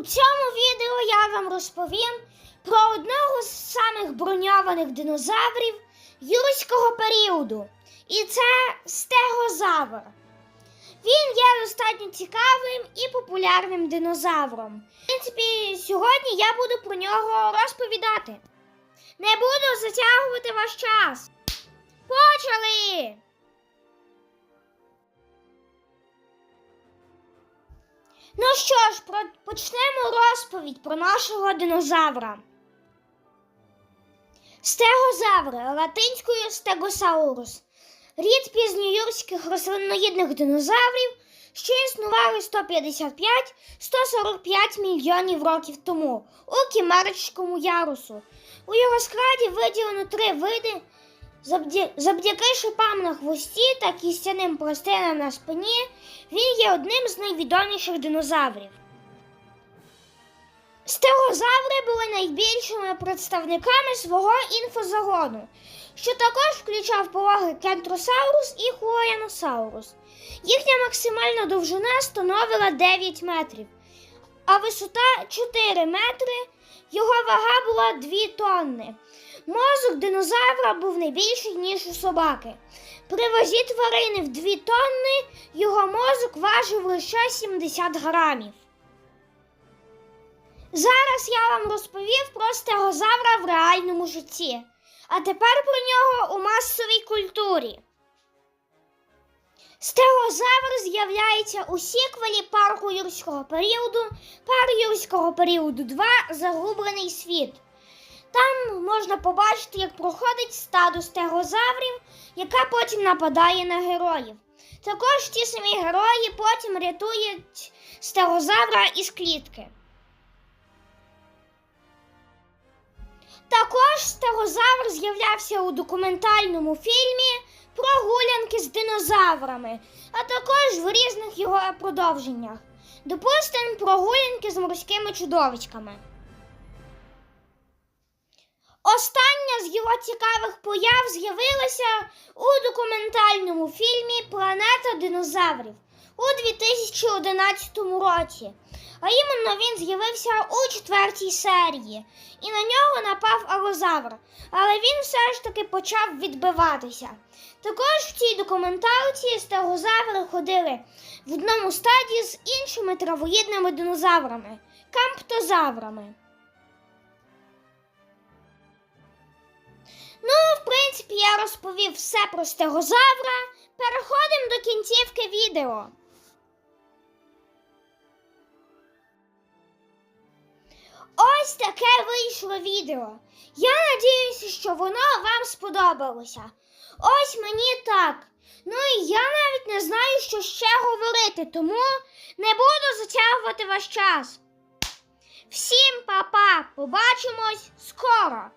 У цьому відео я вам розповім про одного з самих броньованих динозаврів юрського періоду. І це стегозавр. Він є достатньо цікавим і популярним динозавром. В принципі, сьогодні я буду про нього розповідати. Не буду затягувати ваш час. Почали! Ну що ж, почнемо розповідь про нашого динозавра. Стегозаври латинською стегосаурус. Рід пізньоюрських рослинноїдних динозаврів, що існували 155-145 мільйонів років тому у Кімеричському ярусу. У його складі виділено три види. Завдя- Завдяки шипам на хвості та кістяним пластинам на спині він є одним з найвідоміших динозаврів. Стегозаври були найбільшими представниками свого інфозагону, що також включав пологи Кентросаурус і Хуаяносаурус. Їхня максимальна довжина становила 9 метрів, а висота 4 метри, його вага була 2 тонни. Мозок динозавра був не більший, ніж у собаки. При вазі тварини в 2 тонни його мозок важив лише 70 грамів. Зараз я вам розповів про стегозавра в реальному житті, а тепер про нього у масовій культурі. Стегозавр з'являється у сіквелі парку юрського періоду, пар юрського періоду 2 Загублений світ. Там можна побачити, як проходить стадо стегозаврів, яка потім нападає на героїв. Також ті самі герої потім рятують стегозавра із клітки. Також стегозавр з'являвся у документальному фільмі Прогулянки з динозаврами, а також в різних його продовженнях. Допустимо, прогулянки з морськими чудовичками. Остання з його цікавих появ з'явилася у документальному фільмі Планета динозаврів у 2011 році. А іменно він з'явився у четвертій серії, і на нього напав алозавр, але він все ж таки почав відбиватися. Також в цій документалці стегозаври ходили в одному стаді з іншими травоїдними динозаврами камптозаврами. Ну, в принципі, я розповів все про стегозавра. Переходимо до кінцівки відео. Ось таке вийшло відео. Я надіюся, що воно вам сподобалося. Ось мені так. Ну і я навіть не знаю, що ще говорити, тому не буду затягувати ваш час. Всім па-па! Побачимось скоро!